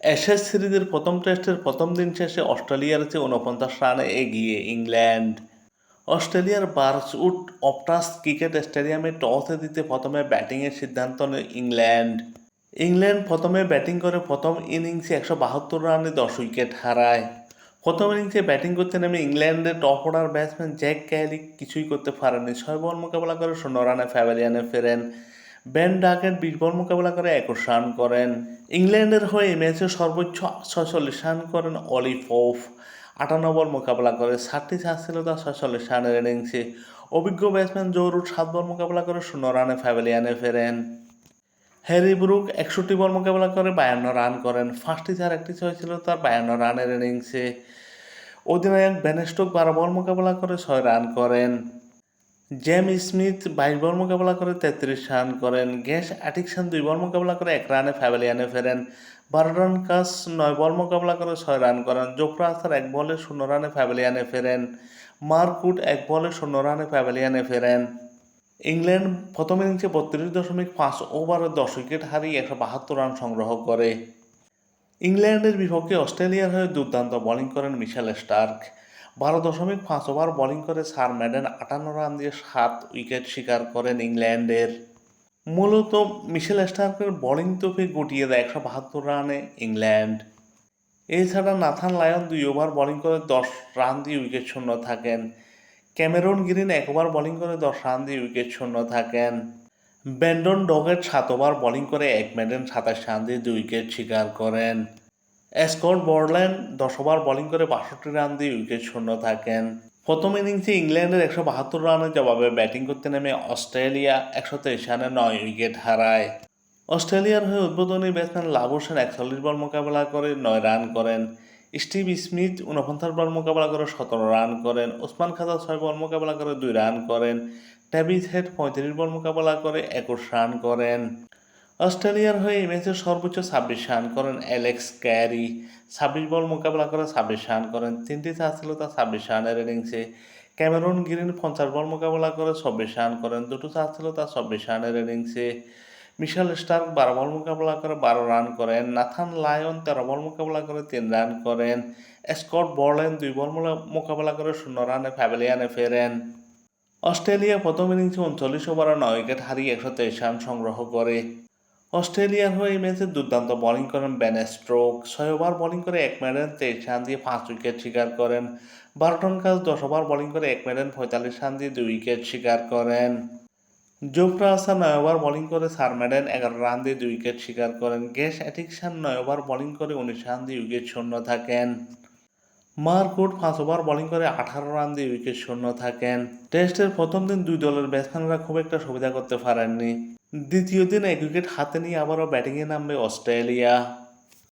Ashes সিরিজের প্রথম টেস্টের প্রথম দিন শেষে অস্ট্রেলিয়ার চেয়ে উনপঞ্চাশ রানে এগিয়ে ইংল্যান্ড। অস্ট্রেলিয়ার বার্সউড অপটাস ক্রিকেট স্টেডিয়ামে টসে দিতে প্রথমে ব্যাটিংয়ের সিদ্ধান্ত নেয় ইংল্যান্ড। ইংল্যান্ড প্রথমে ব্যাটিং করে প্রথম ইনিংসে একশো বাহাত্তর রানে দশ উইকেট হারায়। প্রথম ইনিংসে ব্যাটিং করতে নেমে ইংল্যান্ডের top order batsman Zak Crawley কিছুই করতে পারেননি। ছয় বল মোকাবেলা করে শূন্য রানে প্যাভিলিয়নে ফেরেন। ডাকেট বিশ বল মোকাবেলা করে একুশ রান করেন। ইংল্যান্ডের হয়ে ম্যাচে সর্বোচ্চ ছয়চল্লিশ রান করেন অলিভ অফ আটান্ন বল মোকাবেলা করে ষাটটি ছিল তার ছয়চল্লিশ রানের ইনিংসে অভিজ্ঞ ব্যাটসম্যান জোরুট সাত বল মোকাবেলা করে শূন্য রানে প্যাভিলিয়নে ফেরেন। হ্যারি ব্রুক একষট্টি বল মোকাবেলা করে বায়ান্ন রান করেন। ফার্স্টটি চার একটি ছয় ছিল তার বায়ান্ন রানের ইনিংসে অধিনায়ক বেনেস্টোক বারো বল মোকাবেলা করে ছয় রান করেন। জেম স্মিথ বাইশ বল মোকাবেলা করে তেত্রিশ রান করেন। গ্যাস অ্যাটিকশন দুই বল মোকাবেলা করে এক রানে প্যাভিলিয়নে ফেরেন। বারোডন কাস নয় বল মোকাবেলা করে ছয় রান করেন। জোফরা আসার এক বলে শূন্য রানে প্যাভিলিয়নে ফেরেন। মার্কুট এক বলে শূন্য রানে প্যাভিলিয়নে ফেরেন। ইংল্যান্ড প্রথম ইনিংসে বত্রিশ দশমিক পাঁচ ওভারে দশ উইকেট হারিয়ে একশো বাহাত্তর রান সংগ্রহ করে। ইংল্যান্ডের বিপক্ষে অস্ট্রেলিয়ার হয়ে দুর্দান্ত বোলিং করেন মিশেল স্টার্ক। বারো দশমিক পাঁচ ওভার বোলিং করে সার ম্যাডেন আটান্ন রান দিয়ে সাত উইকেট শিকার করেন ইংল্যান্ডের। মূলত মিশেল স্টার্কের বোলিং তোপে গুটিয়ে দেয় একশো বাহাত্তর রানে ইংল্যান্ড। এছাড়া নাথান লায়ন দুই ওভার বোলিং করে দশ রান দিয়ে উইকেট শূন্য থাকেন। ক্যামেরন গ্রিন এক ওভার বোলিং করে দশ রান দিয়ে উইকেট শূন্য থাকেন। ব্যান্ডন ডগেট সাত ওভার বোলিং করে এক ম্যাডেন সাতাশ রান দিয়ে দুই উইকেট শিকার করেন। স্কট বর্ল্যান্ড দশ ওভার বোলিং করে বাষট্টি রান দিয়ে উইকেট শূন্য থাকেন। প্রথম ইনিংসে ইংল্যান্ডের একশো বাহাত্তর রানের জবাবে ব্যাটিং করতে নেমে অস্ট্রেলিয়া একশো তেইশ রানে নয় উইকেট হারায়। অস্ট্রেলিয়ার হয়ে উদ্বোধনী ব্যাটসম্যান লাভ হোসেন একচল্লিশ বল মোকাবেলা করে নয় রান করেন। স্টিভ স্মিথ উনপঞ্চাশ বল মোকাবেলা করে সতেরো রান করেন। ওসমান খাজা ছয় বল মোকাবেলা করে দুই রান করেন। ট্যাবিস হেড পঁয়ত্রিশ বল মোকাবেলা করে একুশ রান করেন। অস্ট্রেলিয়ার হয়ে এই ম্যাচে সর্বোচ্চ ছাব্বিশ রান করেন অ্যালেক্স ক্যারি। ছাব্বিশ বল মোকাবেলা করে ছাব্বিশ রান করেন, তিনটি চার ছিল তার ছাব্বিশ রানের ইনিংসে ক্যামেরন গ্রিন পঞ্চাশ বল মোকাবেলা করে চব্বিশ রান করেন, দুটো চার ছিল তার চব্বিশ রানের ইনিংসে মিশেল স্টার্ক বারো বল মোকাবেলা করে বারো রান করেন, নাথান লায়ন তেরো বল মোকাবেলা করে তিন রান করেন, স্কট বর্লেন দুই বল মোকাবেলা করে শূন্য রানে প্যাভিলিয়নে ফেরেন। অস্ট্রেলিয়া প্রথম ইনিংসে উনচল্লিশ ওভারে নয় উইকেট হারিয়ে একশো তেইশ রান সংগ্রহ করে। অস্ট্রেলিয়ার হয়ে এই ম্যাচে দুর্দান্ত বোলিং করেন ব্যান স্ট্রোক ছয় ওভার বোলিং করে এক মেডেন তেইশ রান দিয়ে পাঁচ উইকেট শিকার করেন। বারোটন কাজ, দশ ওভার বোলিং করে এক মেডেন পঁয়তাল্লিশ রান দিয়ে দুই উইকেট শিকার করেন। জোফরা আসার নয় ওভার বোলিং করে সার ম্যাডেন এগারো রান দিয়ে দুই উইকেট শিকার করেন। গ্যাস অ্যাটিকশন নয় ওভার বোলিং করে উনিশ রান দিয়ে উইকেট শূন্য থাকেন। মার্কুট পাঁচ ওভার বোলিং করে আঠারো রান দিয়ে উইকেট শূন্য থাকেন। টেস্টের প্রথম দিন দুই দলের ব্যাটসম্যানরা খুব একটা সুবিধা করতে পারেননি। দ্বিতীয় দিন এক উইকেট হাতে নিয়ে আবারও ব্যাটিংয়ে নামবে অস্ট্রেলিয়া।